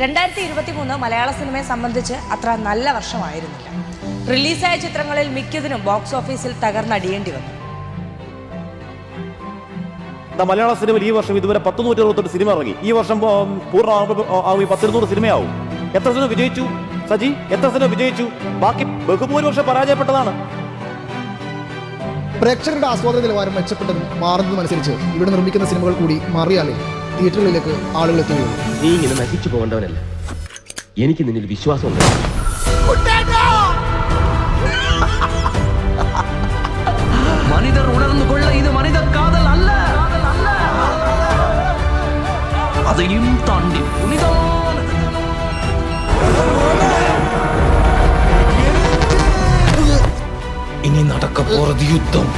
രണ്ടായിരത്തി ഇരുപത്തി മൂന്ന് മലയാള സിനിമയെ സംബന്ധിച്ച് അത്ര നല്ല വർഷമായിരുന്നില്ല. റിലീസായ ചിത്രങ്ങളിൽ മിക്കതിനും ബോക്സ് ഓഫീസിൽ തകർന്നടിയേണ്ടി വന്നു. മലയാള സിനിമയിൽ ഈ വർഷം ഇതുവരെ പത്ത് നൂറ്റി അറുപത്തെട്ട് സിനിമ ഇറങ്ങി. ഈ വർഷം പൂർണ ആവും പത്തിരുന്നൂറ് സിനിമയാവും. എത്ര സിനിമ വിജയിച്ചു? സജി എത്ര സിനിമ വിജയിച്ചു? ബാക്കി ബഹുഭൂരിപക്ഷം പരാജയപ്പെട്ടതാണ്. പ്രേക്ഷകരുടെ ആസ്വാദന നിലവാരം മെച്ചപ്പെട്ടതും മാറുന്നതുമനുസരിച്ച് ഇവിടെ നിർമ്മിക്കുന്ന സിനിമകൾ കൂടി മാറിയാലേ തിയേറ്ററുകളിലേക്ക് ആളുകൾ എത്തുകയുള്ളൂ നീ ഇങ്ങനെ നശിച്ചു പോകേണ്ടവനല്ല എനിക്ക് നിന്നിൽ വിശ്വാസമുണ്ട് மனிதர் உணர்ந்து கொள்ள இது மனித காதல் அல்ல அதையும் தாண்டி புனிதமானது இனி நடக்க போறது யுத்தம்